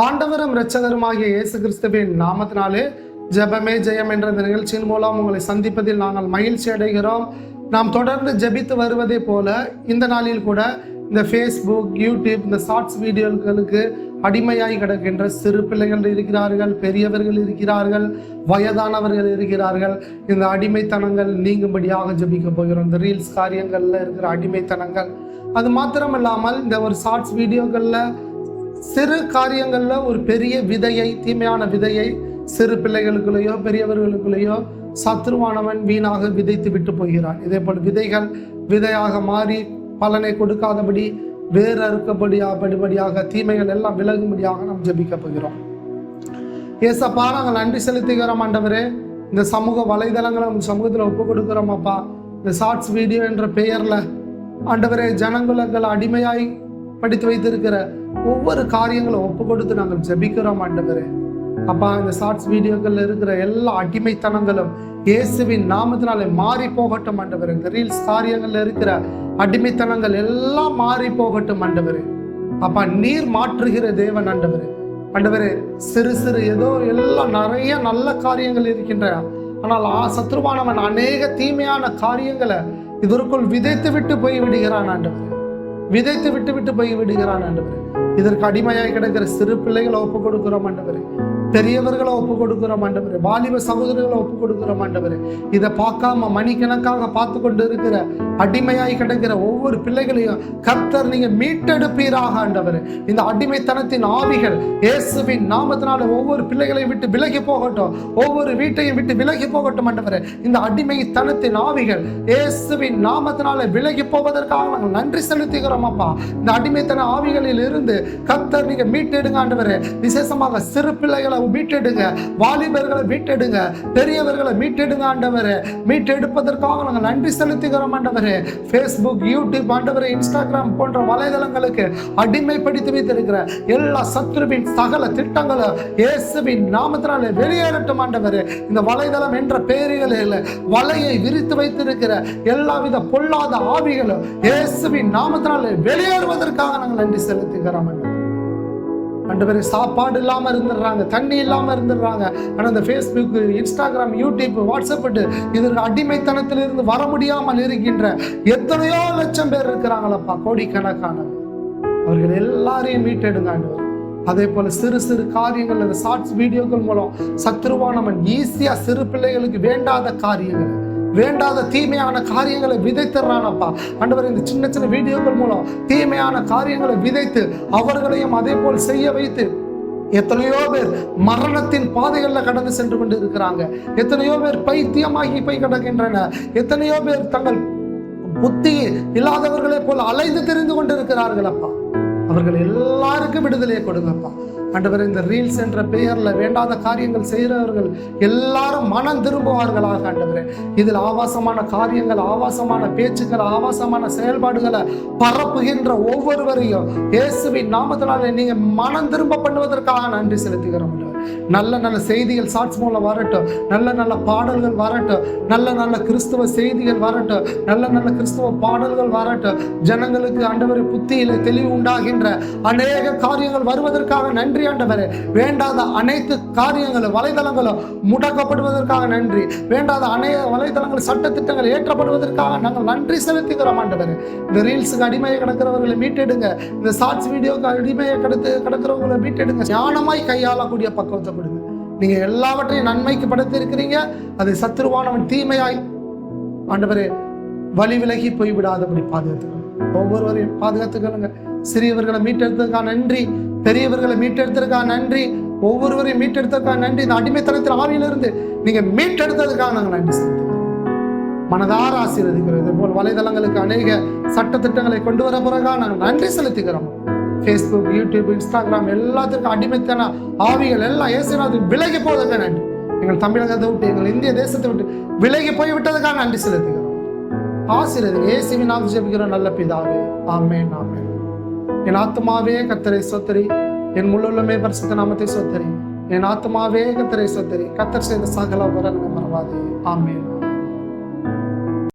ஆண்டவரும் இரட்சகருமாகிய இயேசு கிறிஸ்துவின் நாமத்தினாலே ஜெபமே ஜெயம் என்ற இந்த நிகழ்ச்சியின் மூலம் உங்களை சந்திப்பதில் நாங்கள் மகிழ்ச்சி அடைகிறோம். நாம் தொடர்ந்து ஜெபித்து வருவதை போல இந்த நாளில் கூட இந்த ஃபேஸ்புக் யூடியூப் இந்த ஷார்ட்ஸ் வீடியோக்களுக்கு அடிமையாய் கிடக்கின்ற சிறு பிள்ளைகள் இருக்கிறார்கள் பெரியவர்கள் இருக்கிறார்கள் வயதானவர்கள் இருக்கிறார்கள். இந்த அடிமைத்தனங்கள் நீங்கும்படியாக ஜெபிக்க போகிறோம். இந்த ரீல்ஸ் காரியங்களில் இருக்கிற அடிமைத்தனங்கள். அது மாத்திரம் இல்லாமல் இந்த ஒரு ஷார்ட்ஸ் வீடியோக்களில் சிறு காரியங்களில் ஒரு பெரிய விதையை தீமையான விதையை சிறு பிள்ளைகளுக்குள்ளேயோ பெரியவர்களுக்குள்ளேயோ சத்ருவானவன் வீணாக விதைத்து விட்டு போகிறான். இதே போல் விதைகள் விதையாக மாறி பலனை கொடுக்காதபடி வேறு அறுக்கபடியாபடிபடியாக தீமைகள் எல்லாம் விலகும்படியாக நாம் ஜெபிக்க போகிறோம். ஏசப்பா நாங்கள் நன்றி செலுத்துகிறோம் ஆண்டவரே. இந்த சமூக வலைதளங்களை உங்க சமூகத்தில் ஒப்பு கொடுக்குறோம் அப்பா. இந்த ஷார்ட்ஸ் வீடியோ என்ற பெயரில் ஆண்டவரே ஜனங்குலங்கள் அடிமையாய் படித்து வைத்திருக்கிற ஒவ்வொரு காரியங்களும் ஒப்பு கொடுத்து நாங்கள் ஜெபிக்கிறோம் ஆண்டவரே. அப்பா இந்த ஷார்ட்ஸ் வீடியோக்கள் இருக்கிற எல்லா அடிமைத்தனங்களும் இயேசுவின் நாமத்தினாலே மாறி போகட்டும் ஆண்டவர். இந்த ரீல்ஸ் காரியங்கள்ல இருக்கிற அடிமைத்தனங்கள் எல்லாம் மாறி போகட்டும் ஆண்டவர். அப்பா நீர் மாற்றுகிற தேவன் ஆண்டவர். ஆண்டவர் சிறு சிறு ஏதோ எல்லாம் நிறைய நல்ல காரியங்கள் இருக்கின்ற ஆனால் ஆ சத்ருவானவன் அநேக தீமையான காரியங்களை இதற்குள் விதைத்து விட்டு போய் விடுகிறான் ஆண்டவர். விதைத்து விட்டு விட்டு போய் விடுகிறான் ஆண்டவர். இதற்கு அடிமையாக கிடக்கிற சிறு பிள்ளைகளை ஒப்பு கொடுக்கிறோம் ஆண்டவரே. பெரியவர்களை ஒப்பு கொடுக்கிறோம் ஆண்டவரே. வாலிப சகோதரர்களை ஒப்பு கொடுக்கிறோம் ஆண்டவரே. இதை பார்க்காம மணிக்கணக்காக பார்த்து கொண்டு இருக்கிற அடிமையாய் கிடக்கிற ஒவ்வொரு பிள்ளைகளையும் கர்த்தர் நீங்க மீட்டெடுப்பீராக ஆண்டவர். இந்த அடிமைத்தனத்தின் ஆவிகள் இயேசுவின் நாமத்தினால ஒவ்வொரு பிள்ளைகளையும் விட்டு விலகி போகட்டும். ஒவ்வொரு வீட்டையும் விட்டு விலகி போகட்டும் ஆண்டவர். இந்த அடிமைத்தனத்தின் ஆவிகள் இயேசுவின் நாமத்தினால விலகி போவதற்காக நாங்கள் நன்றி செலுத்துகிறோம் அப்பா. இந்த அடிமைத்தன ஆவிகளில் இருந்து கர்த்தர் நீங்க மீட்டெடுங்க ஆண்டவர். விசேஷமாக சிறு பிள்ளைகளை மீட்டெடுங்க. வாலிபர்களை மீட்டெடுங்க. பெரியவர்களை மீட்டெடுங்க ஆண்டவரே. மீட்டெடுப்பதற்காக நாங்கள் நன்றி செலுத்துகிறோம் ஆண்டவரே. ஃபேஸ்புக் யூடியூப் ஆண்டவர் இன்ஸ்டாகிராம் போன்ற வலைதளங்களுக்கு அடிமைப்படுத்தி வைத்திருக்கிற எல்லா சத்ருவின் சகல திட்டங்களும் இயேசுவின் நாமத்தினாலே வெளியேறட்டும் ஆண்டவரே. இந்த வலைதளம் என்ற பெயர்களில் வலையை விரித்து வைத்திருக்கிற எல்லாவித பொல்லாத ஆவிகளும் இயேசுவின் நாமத்தினாலே வெளியேறுவதற்காக நாங்கள் நன்றி செலுத்துகிறோம் ஆண்டவர். ஆண்டவரே சாப்பாடு இல்லாமல் இருந்துடுறாங்க தண்ணி இல்லாமல் இருந்துடுறாங்க. ஆனால் இந்த ஃபேஸ்புக் இன்ஸ்டாகிராம் யூடியூப் வாட்ஸ்அப் இதற்கு அடிமைத்தனத்திலிருந்து வர முடியாமல் இருக்கின்ற எத்தனையோ லட்சம் பேர் இருக்கிறாங்களப்பா கோடிக்கணக்கான. அவர்கள் எல்லாரையும் மீட்டெடுங்க ஆண்டவர். அதே போல சிறு சிறு காரியங்கள் அந்த ஷார்ட்ஸ் வீடியோக்கள் மூலம் சத்ருவானவன் ஈஸியாக சிறு பிள்ளைகளுக்கு வேண்டாத காரியங்கள் வேண்டாத தீமையான காரியங்களை விதைத்துறானப்பா. ஆண்டவர் இந்த சின்ன சின்ன வீடியோக்கள் மூலம் தீமையான காரியங்களை விதைத்து அவர்களையும் அதே போல் செய்ய வைத்து எத்தனையோ பேர் மரணத்தின் பாதைகளில் கடந்து சென்று கொண்டு இருக்கிறாங்க எத்தனையோ பேர் பைத்தியமாகி போய் கிடக்கின்றன. எத்தனையோ பேர் தங்கள் புத்தி இல்லாதவர்களை போல் அலைந்து தெரிந்து கொண்டு இருக்கிறார்கள் அப்பா அவர்கள் எல்லாருக்கும் விடுதலையை கொடுங்கப்பா. ஆண்டவர் இந்த ரீல்ஸ் என்ற பெயரில் வேண்டாத காரியங்கள் செய்கிறவர்கள் எல்லாரும் மனம் திரும்புவார்களாக ஆண்டவரே இதில் ஆபாசமான காரியங்கள் ஆபாசமான பேச்சுக்கள் ஆபாசமான செயல்பாடுகளை பரப்புகின்ற ஒவ்வொருவரையும் இயேசுவின் நாமத்தினாலே நீங்கள் மனம் திரும்ப பண்ணுவதற்காக நன்றி செலுத்துகிறோம் ஆண்டவரே. நல்ல நல்ல செய்திகள் ஷார்ட்ஸ் மூலம் வரட்டும். நல்ல நல்ல பாடல்கள் வரட்டும். நல்ல நல்ல கிறிஸ்துவ செய்திகள் வரட்டும். நல்ல நல்ல கிறிஸ்துவ பாடல்கள் வரட்டும். ஜனங்களுக்கு ஆண்டவர் புத்தியில தெளிவு உண்டாகின்ற அநேக காரியங்கள் வருவதற்காக நன்றி ஆண்டவர். வேண்டாத அனைத்து காரியங்களும் வலைதளங்களும் முடக்கப்படுவதற்காக நன்றி. வேண்டாத அநேக வலைதளங்கள் சட்டத்திட்டங்கள் ஏற்றப்படுவதற்காக நாங்கள் நன்றி செலுத்துகிறோம் ஆண்டவர். இந்த ரீல்ஸுக்கு அடிமையை கிடக்கிறவர்களை மீட்டெடுங்க. இந்த ஷார்ட்ஸ் வீடியோக்கு அடிமையை கிடத்து கிடக்கிறவங்களை மீட்டெடுங்க. ஞானமாய் கையாளக்கூடிய பக்கம் கொடுங்க நீங்க எல்லாவற்றையும் நன்மைக்கு படுத்தி இருக்கிறீங்க அதை சத்துருவானவன் தீமையாய் ஆண்டவரே வழி விலகி போய்விடாதபடி பாதுகாத்துக்கணும் ஒவ்வொருவரையும் பாதுகாத்துக்கணுங்க சிறியவர்களை மீட்டெடுத்ததுக்காக நன்றி. பெரியவர்களை மீட்டெடுத்ததுக்காக நன்றி. ஒவ்வொருவரையும் மீட்டெடுத்ததுக்காக நன்றி. இந்த அடிமைத்தனத்தில் ஆவியிலிருந்து நீங்க மீட்டெடுத்ததுக்காக நாங்கள் நன்றி செலுத்துகிறோம். மனதார ஆசீர்வதிக்கிறோம். இதே போல் வலைதளங்களுக்கு அநேக சட்டத்திட்டங்களை கொண்டு வர பிறகாக நாங்கள் நன்றி செலுத்துகிறோம். ஃபேஸ்புக் யூடியூப் இன்ஸ்டாகிராம் எல்லாத்துக்கும் அடிமைத்தன ஆவிகள் எல்லாம் இயேசுநாதர் விலகி போவதற்கு நன்றி. எங்கள் தமிழகத்தை விட்டு எங்கள் இந்திய தேசத்தை விட்டு விலகி போய் விட்டதுக்காக நன்றி செலுத்துகிறோம். ஆசிரியர் இயேசுவின் நாம் ஜெபிக்கிறோம். நல்ல பிதாவே. ஆமென் நாமே என் ஆத்மாவே கத்தரை சொத்தரி. என் முள்ளுள்ளமே பரிசுத்த நாமத்தை சொத்தரி. என் ஆத்மாவே கத்தரை சொத்தரி. கத்தர் செய்த சகல வரங்களை மறவாதே. ஆமென்.